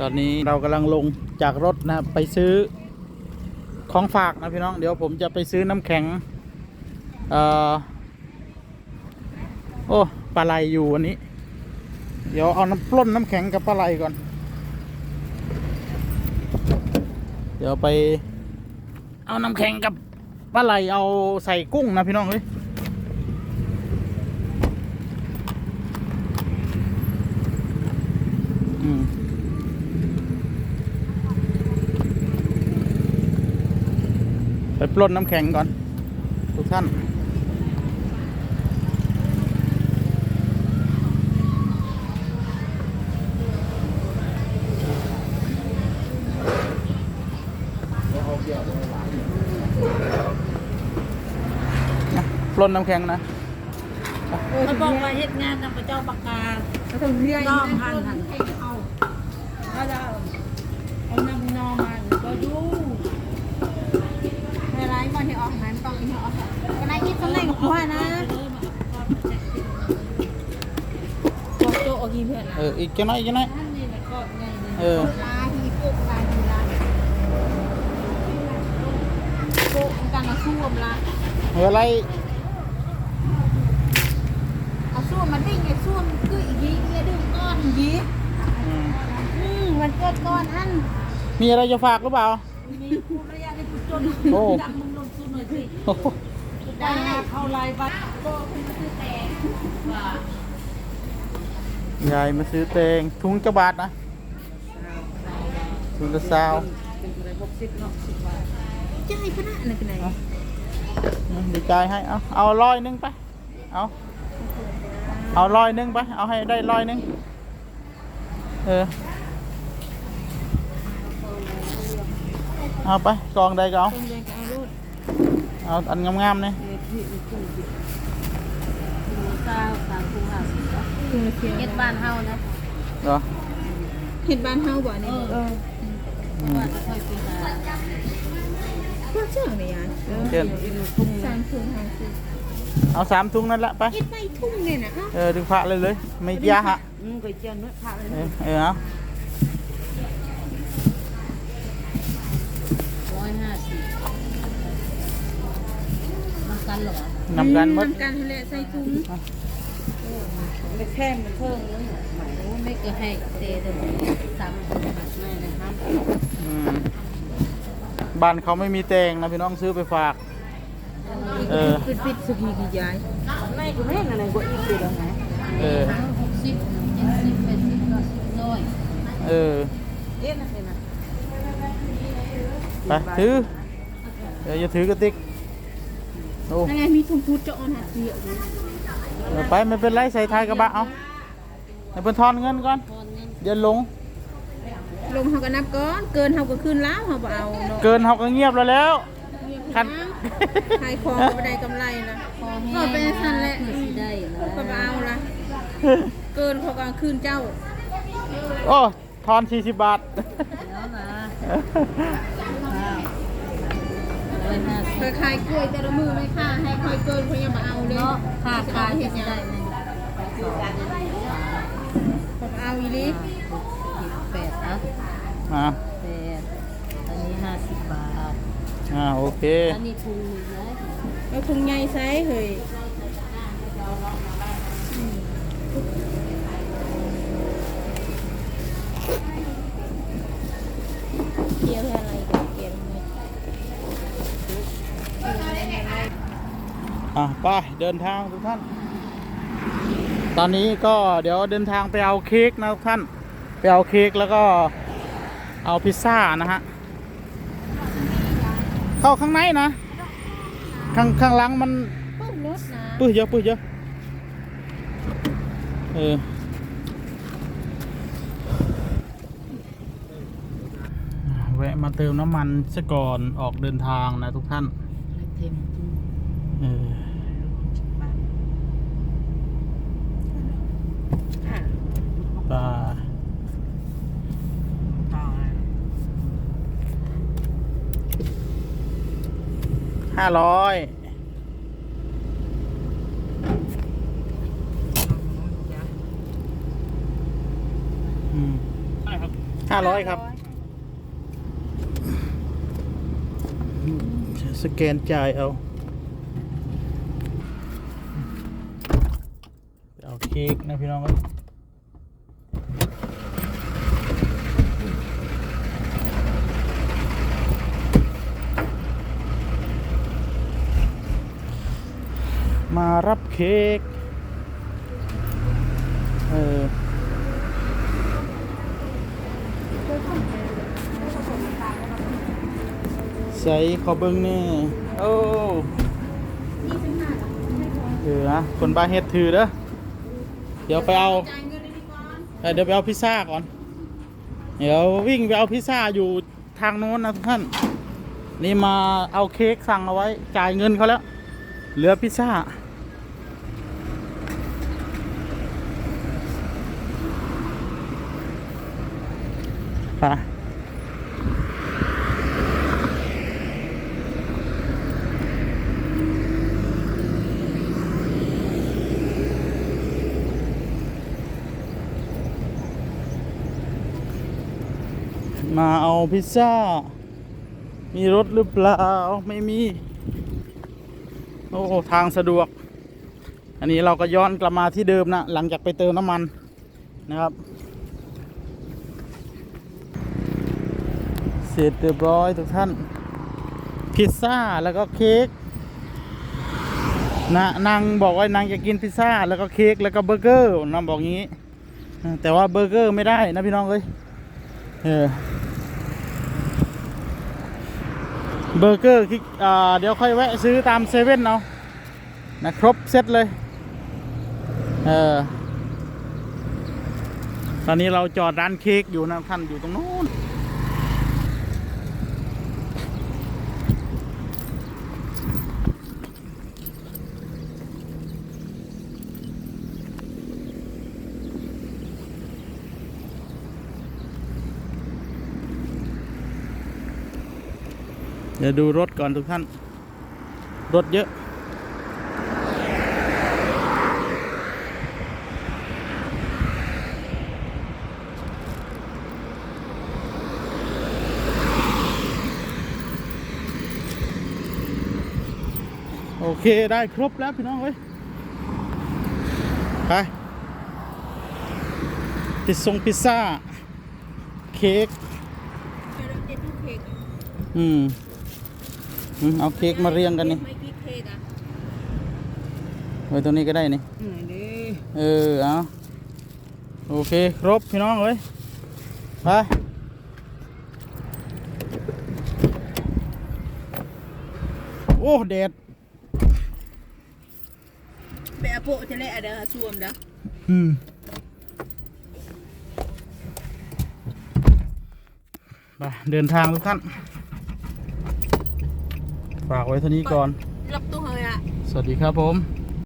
ตอนนี้เรากำลังลงจากรถนะไปซื้อของฝากนะพี่น้อง เดี๋ยวผมจะไปซื้อน้ำแข็งเอ่อโอ้ปลาไหลอยู่วันนี้ เดี๋ยวเอาน้ำปล้นน้ำแข็งกับปลาไหลก่อน เดี๋ยวไป เอาน้ำแข็งกับปลาไหลเอาใส่กุ้งนะพี่น้องเฮ้ย ปปล้นน้ำแข็งก่อน ทุกท่านนะปล้นน้ำแข็งนะมันบอกว่าเฮ็ดงานนำพระเจ้าปากกาเขาต้องเรียกน้องพันหันเอาถ้าจะเอาน้ำนอมันก็ดู เวลาก่อนที่ออกหันต้องอีกออกก็ได้คิดตำแหน่งกับพ่อนะ บอกโจ ออกกี่เพื่อนเอออีกจังน้อยอีกจังน้อยท่านนี่มันก็ไงนี่เออลาฮีปุ๊บลาฮีลาปุ๊บกันเอาสู้มละเอออะไรเอาสู้มาดิ้งไอ้สู้มันคืออีกยีเงี้ยดึงก้อนยีอืมอืมมันเกิดก้อนอันมีอะไรจะฝากหรือเปล่ามีผู้ระยะในผู้จนโอ้ดังมึงลงทุนหน่อยสิโอ้โหได้เข้าลายบัตรโตคุณคือแตงว่า ยายมาซื้อเตงถุงจะบาทนะถุงละซาวเป็นอะไรหกสิบเนาะสิบบาทจะให้พนักอะไรกันไหนอืมดีใจให้เอาเอาร้อยหนึงไปเอาเอาร้อยหนึงไปเอาให้ได้ร้อยหนึงเออเอาไปกองใดก็เอาตรงเดินกับเอารูดเอาอันงามๆเนี่ย เฮ็ดที่มีกุ้งดิเก้าสามกุ้งห้าสิบถึงละเทียเฮ็ดบ้านเฮานะเหรอเห็ดบ้านเฮาบ่นี่เออว่าจะค่อยไปหาพวกเชื่อไหมยายเช่นทุ่งสามถุงห้าสิบเอาสามถุงนั่นแหละไปเห็ดใบทุ่งเนี่ยนะเอ้าเออดึงพระเลยเลยไม่ยาฮะอืมก๋วยเตี๋ยวเนื้อผักเลยเออเออเอาร้อยห้าสิบน้ำ กันเหรอนำกันหมดนำกันทะเลใส่ถุงไม่แค่มันเพิ่มนึงหมายว่าไม่เกินให้เตะเลยสามคนแบบไม่นะครับอืมบ้านเขาไม่มีแตงนะพี่น้องซื้อไปฝาก เออ ปิดปิดสุกีกี่ยายไม่ก็ไม่อะไรก็อีกอยู่แล้วไงเออ หกสิบเจ็ดสิบแปดสิบเก้าสิบร้อยเออ เอ๊ะนะเป็นนะไปถือเดี๋ยวอย่าถือกระติก โอ้นั่นไงมีถุงพูดจะออนหาเสียอยู่เออไปไม่เป็นไรใส่ท้ายกระบะเอาให้เพิ่นทอนเงินก่อนตอนเงินเดี๋ยวลง ลงเฮาก็นับก่อน เกินเฮาก็ขึ้นแล้วเฮาบ่เอาเนาะเกินเขาก็เงียบแล้วแล้วคันขายของก็บ่ได้กำไรนะพอแห้ก็เป็นสั่นแหละเพื่อสิได้นะก็บ่เอาละเกินเขาก็เอาคืนเจ้า โอ้ ทอน40บาท แล้วนะร้อขายกล้วยแต่ละมือไม่ค่าให้คอยเกินเขายังมาเอาเลยเนาะค่ะขายเห็ดดหยังได้หนึ่งสองสามเอาอีหลีแปดอะอ่าแปดอันนี้ห้าสิบบาทอ่าโอเคอันนี้ถุงหนึ่งนะเอาถุงใหญ่ไซส์เฮ้ยเกี่ยวอะไรกับเกี่ยวเนี่ย อะ ไปเดินทางทุกท่าน ตอนนี้ก็เดี๋ยวเดินทางไปเอาเค้กนะทุกท่าน ไปเอาเค้กแล้วก็เอาพิซซ่านะฮะ เข้าข้างในนะ ข้างข้างหลังมันปุ๊บรถนะปื้อเยอะปื้อเยอะเออแวะมาเติมน้ำมันซะก่อนออกเดินทางนะทุกท่านเต็มเออ ค่ะ ปลา ห้าร้อยอืมห้าร้อยครับ สแกนจ่ายเอาไปเอาเค้กนะพี่น้องเอ้ย รับเค้กเออใส่ขอเบิ้งนี่โอ้เออนะคนบ้าเฮ็ดถือเด้อเดี๋ยวไปเอาเดี๋ยวไปเอาพิซซ่าก่อน เดี๋ยววิ่งไปเอาพิซซ่าอยู่ทางโน้นนะทุกท่าน นี่มาเอาเค้กสั่งเอาไว้จ่ายเงินเขาแล้ว เหลือพิซซ่า ไปมาเอาพิซซ่า มีรถหรือเปล่า ไม่มี โอ้ ทางสะดวก อันนี้เราก็ย้อนกลับมาที่เดิมนะ หลังจากไปเติมน้ำมันนะครับ เสร็จเรียบร้อยทุกท่าน พิซซ่าแล้วก็เค้กนะนางบอกว่านางจะกินพิซซ่าแล้วก็เค้กแล้วก็เบอร์เกอร์นางบอกงี้ แต่ว่าเบอร์เกอร์ไม่ได้นะพี่น้องเอ้ยเออเบอร์เกอร์คิอ่าเดี๋ยวค่อยแวะซื้อตามเซเว่นเอาะนะครบเซตเลยเออตอนนี้เราจอดร้านเค้กอยู่นะท่านอยู่ตรงนู้น ดี๋ยวดูรถก่อนทุกท่าน รถเยอะโอเค ได้ครบแล้วพี่น้องเอ้ย ไป พิซซงพิซซ่า เค้กเดี๋ยวเราจะดูเค้กอะอืมอืม เอาเค้กมาเรียงกันนี่ไม่กี่เค้กอะไว้ตรงนี้ก็ได้นี่อืมนี่เออเอาโอเค ครบพี่น้องเลยไปโอ้แดดไปอาโปะจะเละอะเด้อชวมเด้ออืมไปเดินทางทุกท่าน ฝากไว้เท่านี้ก่อน รับตู้เฮยอะสวัสดีครับผมส